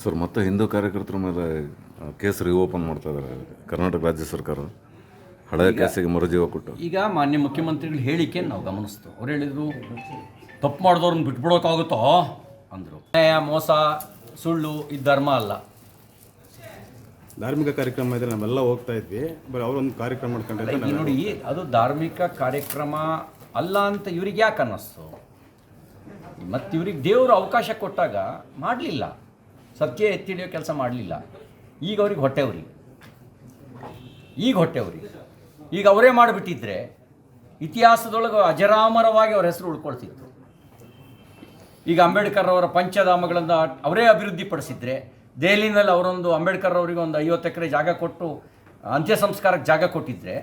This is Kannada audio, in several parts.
ಸರ್ ಮತ್ತೆ ಹಿಂದೂ ಕಾರ್ಯಕರ್ತರ ಮೇಲೆ ಕೇಸ್ ರಿಓಪನ್ ಮಾಡ್ತಾ ಇದ್ದಾರೆ ಕರ್ನಾಟಕ ರಾಜ್ಯ ಸರ್ಕಾರ. ಹಳೆಯ ಕೇಸಿಗೆ ಮರುಜೀವ ಕೊಟ್ಟು. ಈಗ ಮಾನ್ಯ ಮುಖ್ಯಮಂತ್ರಿಗಳ ಹೇಳಿಕೆ ನಾವು ಗಮನಿಸ್ತು. ಅವ್ರು ಹೇಳಿದರು ತಪ್ಪು ಮಾಡಿದವ್ರನ್ನ ಬಿಟ್ಬಿಡೋಕ್ಕಾಗುತ್ತೋ ಅಂದರು. ನ್ಯಾಯ ಮೋಸ ಸುಳ್ಳು ಇದು ಧರ್ಮ ಅಲ್ಲ. ಧಾರ್ಮಿಕ ಕಾರ್ಯಕ್ರಮ ಇದ್ರೆ ನಾವೆಲ್ಲ ಹೋಗ್ತಾ ಇದ್ವಿ ಬರೀ ಅವರೊಂದು ಕಾರ್ಯಕ್ರಮ ಮಾಡ್ಕೊಂಡಿದ್ರೆ ಈಗ ನೋಡಿ ಅದು ಧಾರ್ಮಿಕ ಕಾರ್ಯಕ್ರಮ ಅಲ್ಲ ಅಂತ ಇವ್ರಿಗೆ ಯಾಕೆ ಅನ್ನಿಸ್ತು? ಮತ್ತು ಇವ್ರಿಗೆ ದೇವರು ಅವಕಾಶ ಕೊಟ್ಟಾಗ ಮಾಡಲಿಲ್ಲ. ಸತ್ಯ ಎತ್ತಿ ಹಿಡಿಯೋ ಕೆಲಸ ಮಾಡಲಿಲ್ಲ. ಈಗ ಅವ್ರಿಗೆ ಹೊಟ್ಟೆವ್ರಿ ಈಗ ಹೊಟ್ಟೆವ್ರಿ ಈಗ ಅವರೇ ಮಾಡಿಬಿಟ್ಟಿದ್ರೆ ಇತಿಹಾಸದೊಳಗೆ ಅಜರಾಮರವಾಗಿ ಅವ್ರ ಹೆಸರು ಉಳ್ಕೊಳ್ತಿತ್ತು. ಈಗ ಅಂಬೇಡ್ಕರ್ ಅವರ ಪಂಚಧಾಮಗಳನ್ನು ಅವರೇ ಅಭಿವೃದ್ಧಿಪಡಿಸಿದ್ರೆ ದೆಹಲಿನಲ್ಲಿ ಅವರೊಂದು ಅಂಬೇಡ್ಕರ್ ಅವರಿಗೆ ಒಂದು ಐವತ್ತು ಎಕರೆ ಜಾಗ ಕೊಟ್ಟು ಅಂತ್ಯ ಸಂಸ್ಕಾರಕ್ಕೆ ಜಾಗ ಕೊಟ್ಟಿದ್ರೆ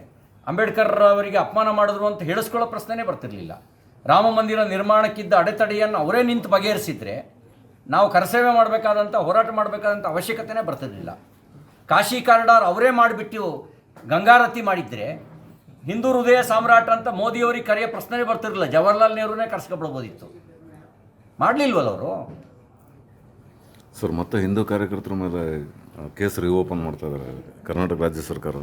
ಅಂಬೇಡ್ಕರ್ ಅವರಿಗೆ ಅಪಮಾನ ಮಾಡಿದ್ರು ಅಂತ ಹೇಳಿಸ್ಕೊಳ್ಳೋ ಪ್ರಶ್ನೆನೇ ಬರ್ತಿರಲಿಲ್ಲ. ರಾಮ ಮಂದಿರ ನಿರ್ಮಾಣಕ್ಕಿದ್ದ ಅಡೆತಡೆಯನ್ನು ಅವರೇ ನಿಂತು ಬಗೆಹರಿಸಿದ್ರೆ ನಾವು ಕರಸೇವೆ ಮಾಡಬೇಕಾದಂಥ ಹೋರಾಟ ಮಾಡಬೇಕಾದಂಥ ಅವಶ್ಯಕತೆನೇ ಬರ್ತಿರಲಿಲ್ಲ ಕಾಶಿ ಕಾರಿಡಾರ್ ಅವರೇ ಮಾಡಿಬಿಟ್ಟು ಗಂಗಾರತಿ ಮಾಡಿದ್ರೆ ಹಿಂದೂ ಹೃದಯ ಸಾಮ್ರಾಟ ಅಂತ ಮೋದಿಯವರಿಗೆ ಕರೆಯೋ ಪ್ರಶ್ನೆ ಬರ್ತಿರಲಿಲ್ಲ. ಜವಾಹರ್ಲಾಲ್ ನೆಹರೂನೇ ಕರ್ಸ್ಕೊಬಿಡ್ಬೋದಿತ್ತು. ಮಾಡಲಿಲ್ವಲ್ಲ ಅವರು? ಸರ್ ಮತ್ತೆ ಹಿಂದೂ ಕಾರ್ಯಕರ್ತರ ಮೇಲೆ ಕೇಸ್ ರಿಓಪನ್ ಮಾಡ್ತಾ ಇದ್ದಾರೆ ಕರ್ನಾಟಕ ರಾಜ್ಯ ಸರ್ಕಾರ.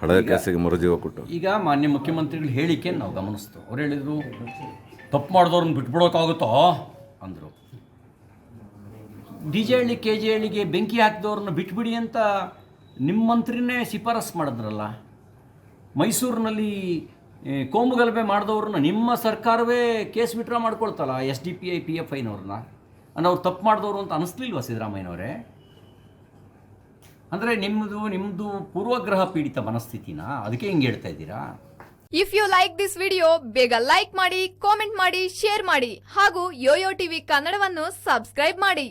ಹಳೆಯ ಕೇಸಿಗೆ ಮರುಜೀವ ಕೊಟ್ಟು. ಈಗ ಮಾನ್ಯ ಮುಖ್ಯಮಂತ್ರಿಗಳ ಹೇಳಿಕೆ ನಾವು ಗಮನಿಸ್ತು. ಅವ್ರು ಹೇಳಿದರು ತಪ್ಪು ಮಾಡಿದವ್ರನ್ನ ಬಿಟ್ಬಿಡೋಕ್ಕಾಗುತ್ತೋ? ಅಂದರು. D J Halli, K J ಹಳ್ಳಿಗೆ ಬೆಂಕಿ ಹಾಕಿದವ್ರನ್ನ ಬಿಟ್ಬಿಡಿ ಅಂತ ನಿಮ್ಮ ಮಂತ್ರಿನೇ ಶಿಫಾರಸ್ ಮಾಡಿದ್ರಲ್ಲ, ಮೈಸೂರಿನಲ್ಲಿ ಕೋಮುಗಲಭೆ ಮಾಡಿದವ್ರನ್ನ ನಿಮ್ಮ ಸರ್ಕಾರವೇ case withdraw ಮಾಡ್ಕೊಳ್ತಲ್ಲ S D P I, P F ಐನವ್ರನ್ನ? ಅಂದ್ರೆ ಅವ್ರು ತಪ್ಪು ಮಾಡಿದವರು ಅಂತ ಅನಿಸ್ಲಿಲ್ವಾ ಸಿದ್ದರಾಮಯ್ಯನವರೇ? ಅಂದರೆ ನಿಮ್ಮದು ನಿಮ್ಮದು ಪೂರ್ವಗ್ರಹ ಪೀಡಿತ ಮನಸ್ಥಿತಿನ? ಅದಕ್ಕೆ ಹಿಂಗೆ ಹೇಳ್ತಾ ಇದ್ದೀರಾ? If you like this video ಬೇಗ ಲೈಕ್ ಮಾಡಿ ಕಾಮೆಂಟ್ ಮಾಡಿ ಶೇರ್ ಮಾಡಿ ಹಾಗೂ ಯೋಯೋ ಟಿವಿ ಕನ್ನಡವನ್ನು ಸಬ್ಸ್ಕ್ರೈಬ್ ಮಾಡಿ.